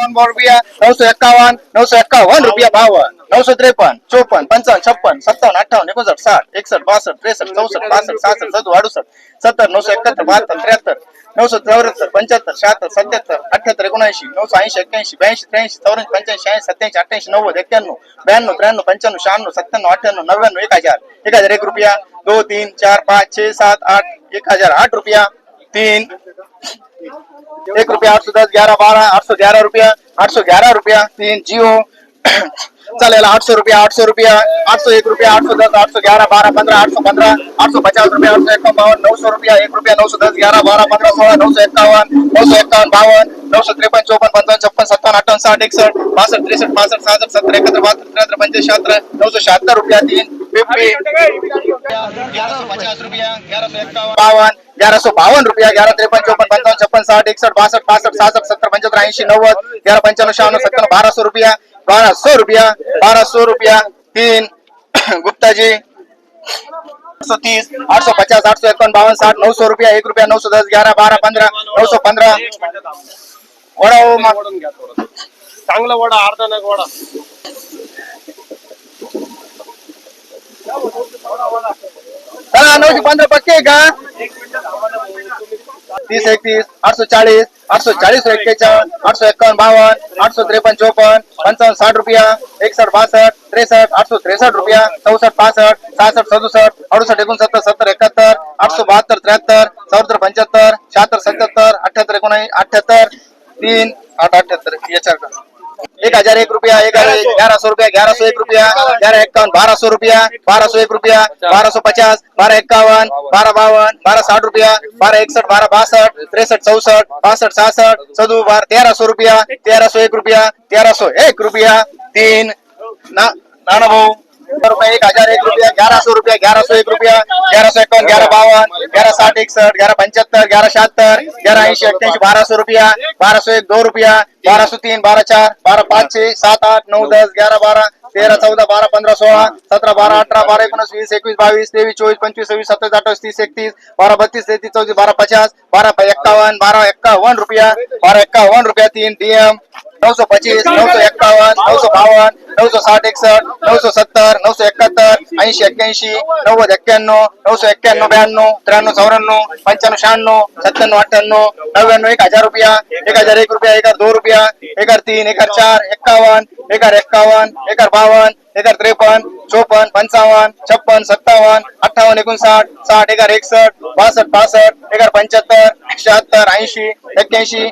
पौन भाव रुपया नौ सौ इक्यावन नौ सौ इक्यावन रुपया भाव नौ सौ त्रेपन चौपन पंचावन छप्पन सत्तावन अट्ठावन एकसठ साठ इकसठ बासठ तिरसठ चौसठ बासठ सासठ सदु अड़सठ सत्तर नौ सौ इकहत्तर बहत्तर तिहत्तर नौ सौ चौहत्तर पंचहत्तर छहत्तर सत्यहत्तर अठहत्तर एक नौ सौ ऐसी एक बयासी त्रियासी चौरस पंचासी छियासी सत्या अठासी नव्वद एक बयानव त्रियानव पंचानव शाव सत्यानव अठानव नव्यानव एक हज़ार एक हज़ार एक रुपया, दो, तीन, चार, पाँच छह सात, आठ, एक हज़ार आठ रुपया. तीन। एक रुपया आठ सौ दस, ग्यारह बारह, आठ सौ ग्यारह रुपया, आठ सौ ग्यारह रुपया, तीन जियो चलेगा आठ सौ रुपया, आठ सौ रुपया, आठ सौ एक रुपया, आठ सौ दस, आठ सौ ग्यारह, बारह, पंद्रह, आठ सौ पंद्रह, आठ सौ पचास रुपया, आठ सौ इक्यावन बावन, नौ सौ रुपया, एक रुपया, नौ सौ दस, ग्यारह, बारह, पंद्रह, सोलह, नौ सौ इक्यावन, नौ सौ इक्यावन, बावन, नौ सौ तिरपन चौपन पंचावन, छप्पन, सत्तावन, अट्ठावन, साठ, इकसठ, बासठ, तिरसठ पासठ सासठ, सत्तर, इकहत्तर, बहत्तर, तिहत्तर पंचायत छहत्तर, नौ सौ छिहत्तर रुपया, तीन बावन, ग्यारह सौ बावन रुपया, ग्यारह तिरपन चौपन पंचावन, छप्पन, साठ, इकसठ, बासठ बासठ, सासठ, सत्तर, पंचहत्तर ऐसी नव्वद, ग्यारह पंचानवे सत्तानवे बारह सौ रुपया बारह सौ रुपया बारह सौ रुपया तीन गुप्ता जी सौ तीस आठ सौ पचास आठ सौ इक्यावन बावन साठ नौ सौ रुपया एक रुपया नौ सौ दस ग्यारह बारह पंद्रह नौ सौ पंद्रह। वडा थोडं चांगला वडा अर्धा नग वडा। चला नऊशे पंधरा पक्के का? तीस एकतीस आठ सौ चाळीस आठ सौ चाळीस एक्केचाळीस आठ सौ एकावन्न बावन आठ सौ त्रेपन्न चौपन पंचावन साठ रुपया एकसठ बासष्ट त्रेसठ आठ सौ त्रेसष्ट रुपया चौसठ पासष्ट सहासष्ट सदुसठ अडुसठ एकोणसत्तर सत्तर एकाहत्तर आठ सौ बहात्तर त्र्याहत्तर चौहत्तर पंच्याहत्तर शहात्तर सत्याहत्तर अठ्याहत्तर एकोणऐंशी अठ्याहत्तर तीन आठ अठ्याहत्तर याच्यावर एक हज़ार एक रुपया, एक हज़ार ग्यारह सौ रुपया, ग्यारह सौ एक रुपया, ग्यारह इक्यावन, बारह सौ रुपया, बारह सौ एक रुपया, बारह सौ पचास, बारह इक्यावन, बारह बावन, बारह साठ रुपया, बारह इकसठ, बारह बासठ, तिरसठ, चौसठ, बासठ, सासठ, चौदह बारह तेरह सौ रुपया, तेरह सौ एक रुपया, तेरह सौ एक रुपया, तीन नाना भाऊ रुपये एक हज़ार एक रुपया, ग्यारह सौ रुपया, ग्यारह सौ एक रुपया, ग्यारह सौ इक्यावन, ग्यारह बावन, ग्यारह साठ इकसठ, ग्यारह पंचहत्तर, ग्यारह छहत्तर, ग्यारह ऐसी अट्ठाईस बारह सौ रुपया, बारह सौ एक, दो रुपया, बारह सौ तीन, बारह चार, बारह पाच छह, सात आठ, नौ दस, ग्यारह बारह, तेरह चौदह, बारह पंद्रह सोलह, सत्रह बारह, अठारह, बारह एकोणीस वीस एकवीस बावीस तेवीस चोवीस पंचवीस सव्वीस सत्ताईस अठ्ठावीस तीस एकतीस बारह बत्तीस, तैतीस, चौतीस, बारह पचास, बारह इक्यावन, बारह एक्कावन रुपया, बारह एक्कावन रुपया, तीन डीएम नौ सौ पच्चीस नौ सौ एक्कावन नौ सौ बावन नौ सौ साठ एकसठ नौ सौ सत्तर नौ सौ एकाहत्तर, ऐंशी, एक्क्याऐंशी, नव्वद, एक्क्याण्णव नऊ सौ एक्क्याण्णव, ब्याण्णव, त्र्याण्णव, चौऱ्याण्णव, पंच्याण्णव शहाण्णव सत्त्याण्णव, अठ्ठ्याण्णव, नव्याण्णव, एक हज़ार रुपया, एक हज़ार एक रुपया, एक हज़ार दोन रुपया, एक हज़ार तीन, एक हज़ार चार एक्कावन एक हज़ार एक्कावन एक हज़ार बावन हज़ार त्रेपन्न चोपन्न पंचावन्न छप्पन सत्तावन्न अठ्ठावन्न एकोणसाठ साठ एक हज़ार एकसष्ट बासष्ट पासष्ट एक हज़ार पंच्याहत्तर शहात्तर ऐंशी एक्क्याऐंशी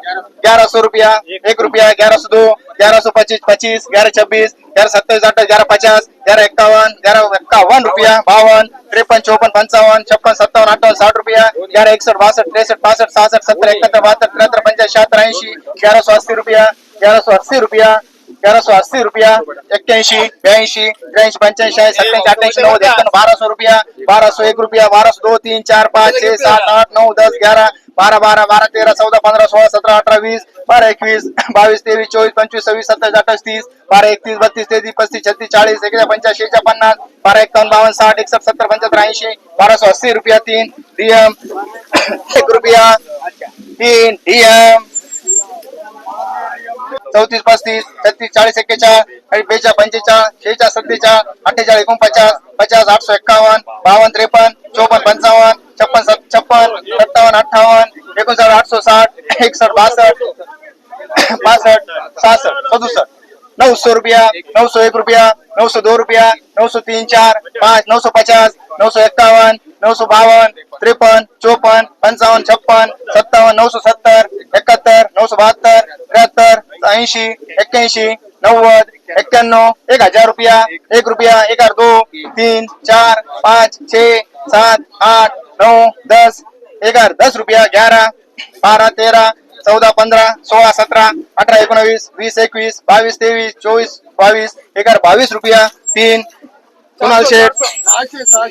ग्यारह सौ रुपया, एक रुपया, ग्यारह सौ दो, ग्यारह सौ पच्चीस पच्चीस, ग्यारह छब्बीस, ग्यारह सत्ताईस, अट्ठाईस, ग्यारह पचास, ग्यारह इक्यावन ग्यारह इक्यावन रुपया, बावन, त्रेपन, चौपन, पंचावन, छप्पन, सत्तावन, अट्ठावन, साठ रुपया, ग्यारह एकसठ बासठ, त्रेसठ पासठ सहासठ सत्तर, इकहत्तर, बहत्तर तिहत्तर पंचायत शहात्तर ऐंशी, ग्यारह सौ अस्सी रुपया, ग्यारह सौ अस्सी रुपया ग्यारह सौ अस्सी रुपया एक्याऐंशी ब्याऐंशी त्र्याऐंशी पंच्याऐंशी सत्याऐंशी अठ्ठ्याऐंशी नव्वद एक्क्याण्णव बारह सौ रुपया बारह सौ एक रुपया बारह सौ दो तीन चार पाँच छह सात आठ नौ दस ग्यारह बारह बारह बारह तेरह चौदह पंद्रह सोलह सत्रह अठारह बीस बारह एकवीस बावीस तेवीस चोवीस पंचवीस सव्वीस सत्तावीस अठ्ठावीस तीस बारह एकतीस बत्तीस तेवीस पस्तीस छत्तीस चाळीस एक पंच्याऐंशी एकशे पन्नास बारा एकावन्न बावन्न साठ एकसष्ट सत्तर पंच्याहत्तर ऐंशी बारह अस्सी रुपया तीन डीएम एक रुपया तीन डीएम चौतीस पस्तीस छत्तीस चाळीस एक्केचाळीस बेचाळ पंचेचाळीस शेहेचाळीस सत्तेचाळीस अठ्ठेचाळीस एकोणपचास पचास आठशे एक्कावन्न बावन्न त्रेपन्न चौपन्न पंचावन्न छप्पन छप्पन सत्तावन्न अठ्ठावन्न एकोणसाठ आठशे साठ एकसठ बासष्ट पासष्ट सहासष्ट सदुसष्ट. नौ सौ रुपया नौ सौ एक रुपया नौ सौ दो रुपया नौ सौ तीन चार पाँच नौ सौ पचास नौ सौ इक्यावन नौ सौ बावन, त्रेपन, चौपन पंचावन्न छप्पन सत्तावन्न नौ सौ सत्तर, इकहत्तर, नौ सौ बहत्तर त्र्याहत्तर ऐंशी एक्क्याऐंशी नव्वद एक्क्याण्णव एक हज़ार रुपया, एक रुपया, एक हज़ार दो, तीन, चार, पाँच छः सात, आठ, नौ, दस, एक हज़ार दस रुपया, ग्यारह, बारह, तेरह, चौदह, पंद्रह, सोलह, सत्रह, अठारह, एकोणावीस वीस एकवीस बावीस तेवीस चोवीस बावीस एक हज़ार बावीस रुपया, तीन कुणाल शेठ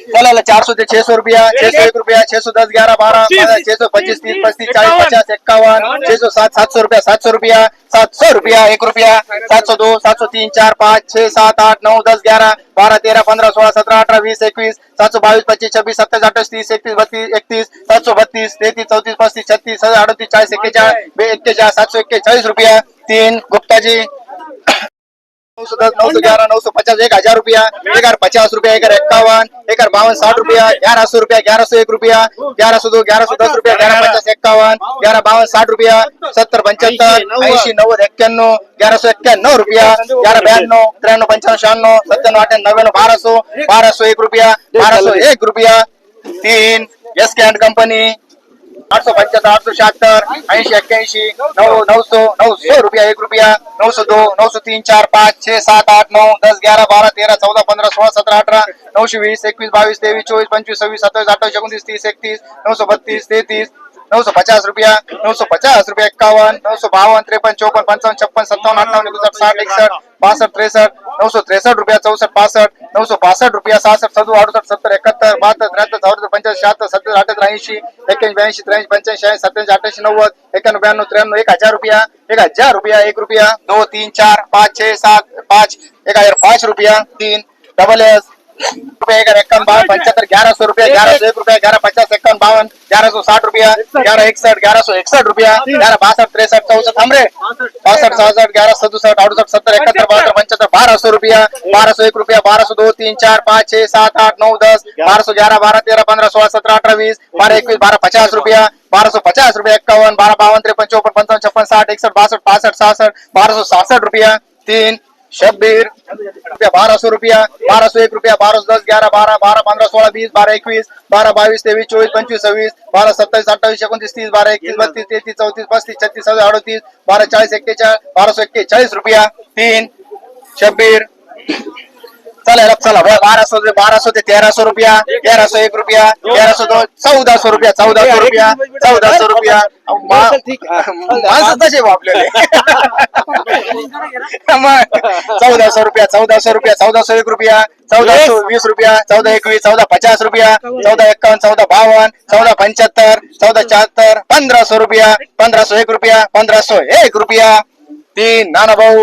चला चार सौ से छह सौ रुपया छह सौ एक रुपया छह सौ दस ग्यारह बारह छह सौ पच्चीस तीस पच्चीस चालीस पचास इक्यावन छह सौ सात सात सौ रुपया सात सौ रुपया सात सौ रुपया एक रुपया सात सौ दो सात सौ तीन चार पाँच छह सात आठ नौ दस ग्यारह बारह तेरह पंद्रह सोलह सत्रह अठारह बीस इक्कीस सात सौ बाईस पच्चीस छब्बीस सत्ताईस अट्ठाईस तीस इकतीस बत्तीस इकतीस सात सौ बत्तीस तैतीस चौतीस पस्तीस छत्तीस अड़तीस चालीस एक्केचाळीस सात सौ इक्केचाळीस रुपया तीन गुप्ता जी नौ सौ दस नौ सौ ग्यारह, नौ सौ पचास, एक हज़ार रुपया, एक हज़ार पचास रुपया, एक हज़ार इक्यावन, एक हज़ार बावन, साठ रुपया, ग्यारह सौ रुपया, ग्यारह सौ एक रुपया, ग्यारह सौ दो, ग्यारह सौ दस रुपया, ग्यारह पचास, इक्यावन, ग्यारह बावन, साठ रुपया, सत्तर पंच्याहत्तर ऐंशी, नव्वद एक्क्याण्णव ग्यारह सौ एक्क्याण्णव रुपया, ग्यारह ब्याण्णव त्र्याण्णव पंच्याण्णव शहाण्णव सत्त्याण्णव अठ्ठ्याण्णव नव्याण्णव बारा सौ बारा सौ एक रुपया बारा सौ एक रुपया, तीन एस के अँड कंपनी आठशे पंच्याहत्तर आठशे शहात्तर ऐंशी एक्क्याऐंशी नऊ नऊ सौ नऊ रुपया एक रुपया नऊ सौ दो नऊ तीन चार पाच छे सात आठ नऊ दस ग्यारह बारा तेरा चौदा पंधरा सोळा सतरा अठरा नऊशे वीस एकवीस बावीस तेवीस चोवीस पंचवीस सव्वीस सत्तावीस अठ्ठावीस एकोणतीस तीस एकतीस नऊ सौ बत्तीस तेहतीस नौ सौ पचास रुपया नौ सौ पचास रुपया इक्यावन नौ सौ बावन त्रेपन चौपन पंचावन्न छप्पन सत्तावन्न अठ्ठावन्न एकोणसाठ साठ एकसठ बासष्ट त्रेसष्ट नौ सौ त्रेसष्ट रुपया चौसष्ट पासष्ट नौ सौ पासष्ट रुपया सहासष्ट सदु अडुसष्ट सत्तर एकाहत्तर बहात्तर त्र्याहत्तर चौऱ्याहत्तर पंच्याऐंशी शहात्तर सत्तर अठ्याहत्तर ऐंशी एक्क्याऐंशी ब्याऐंशी त्र्याऐंशी पंच्याऐंशी शहाऐंशी सत्याऐंशी अठ्याऐंशी नव्वद एक्क्याण्णव ब्याण्णव त्र्याण्णव एक हज़ार रुपया एक हज़ार रुपया एक रुपया दो तीन चार पाच छह सात पाच एक हज़ार पाच रुपया तीन डबल एस रुपया एक इक्यावन बावन पंच्याहत्तर ग्यारह सौ रुपया ग्यारह सौ एक रुपया ग्यारह पचास इक्यावन बावन ग्यारह सौ साठ रुपया ग्यारह इकसठ ग्यारह सौ इकसठ रुपया ग्यारह बासठ तिरसठ चौसठ हमरे बासठ सहासठ ग्यारह सदुसठ अड़सठ सत्तर इकहत्तर पंचहत्तर बारह सौ रुपया बारह सौ एक रुपया बारह सौ दो तीन चार पाँच छह सात आठ नौ दस बारह सौ ग्यारह बारह तेरह पंद्रह सोलह सत्रह अठारह बीस बारह इक्कीस बारह पचास रुपया बारह सौ पचास रुपया इक्यावन बारह बावन तिरपन चौपन पंचावन छप्पन साठ इकसठ बासठ पासठ सहासठ बारह सौ सासठ रुपया तीन शब्बीर रुपया बारह सौ रुपया बारह सौ एक रुपया बारह सौ दस ग्यारह बारह बारह पंद्रह सोलह बीस बारह इक्कीस बारह बाईस तेईस चौबीस पंचवीस छब्बीस बारह सत्ताईस अट्ठाईस एकोणतीस तीस बारह इक्कीस बत्तीस तेहतीस चौतीस पस्तीस छत्तीस अडतीस बारह चाळीस एक्केचाळीस बारह सौ एक्केचाळीस रुपया तीन शब्बीर। चला याला चला बरं, बारह सौ बारह सौ ते तेरह सौ रुपया तेरह सौ एक रुपया तेरह सौ दो चौदह सौ रुपया. चौदह सौ रुपया चौदह सौ रुपया मा- माणसं तसे आपल्याला सौ रुपया चौदह सौ रुपया चौदह सौ एक रुपया चौदह सौ वीस रुपया चौदह एकवीस चौदह पचास रुपया चौदह एक्कावन्न चौदह बावन चौदह पंच्याहत्तर चौदह चौहत्तर पंधरा सौ रुपया पंधरा सौ एक रुपया पंधरा सौ एक रुपया. तीन नाना भाऊ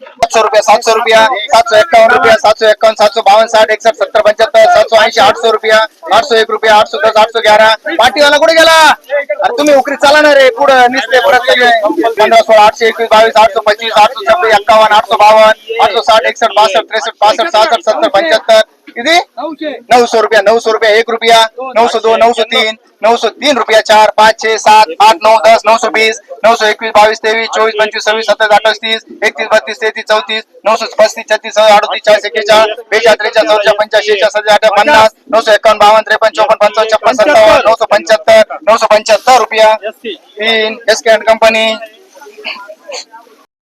सात सौ रुपया सात सौ रुपया सात सौ इक्यावन रुपया सात सौ इक्यावन सात सौ बावन साठ एकसठ सत्तर, पंच्याहत्तर सात सौ ऐंशी आठ सौ रुपया आठ सौ एक रुपया आठ सौ दस आठ सौ ग्यारह पाठीवाला कुठे गेला? अरे तुम्ही उकरी चाला ना रे, पुढे निसते, परत सगळे पंधरा, सोळा, आठशे, एकवीस, बावीस आठ सौ पच्चीस आठ सौ छब्बीस, एक्कावन्न आठ सौ बावन आठ सौ साठ एकसठ बासष्ट, त्रेसष्ट पासष्ट सहासष्ट, सत्तर, पंच्याहत्तर. किती? नऊ सौ रुपया नऊ सौ रुपया, एक रुपया. नऊ सौ दो नऊ सौ तीन नऊ सौ तीन रुपया, चार, पाच छह सात, आठ, नऊ, दस नऊ सौ बीस नऊ सौ एकवीस बावीस तेवीस चोवीस पंचवीस सव्वीस सत्तावीस अठ्ठावीस तीस एकतीस बत्तीस तेहतीस चौतीस नऊ सौ पस्तीस छत्तीस अडतीस चाळीस एक्केचाळीस बेचाळीस त्रेचाळीस चौदा पंच्याऐंशी सत्तर अठरा पन्नास नऊ सौ एकावन्न बावन्न त्रेपन्न चौपन्न पंचावन्न छप्पन सत्तावन्न नऊ सौ पंच्याहत्तर नऊ सौ पंच्याहत्तर रुपया. तीन एस के कंपनी.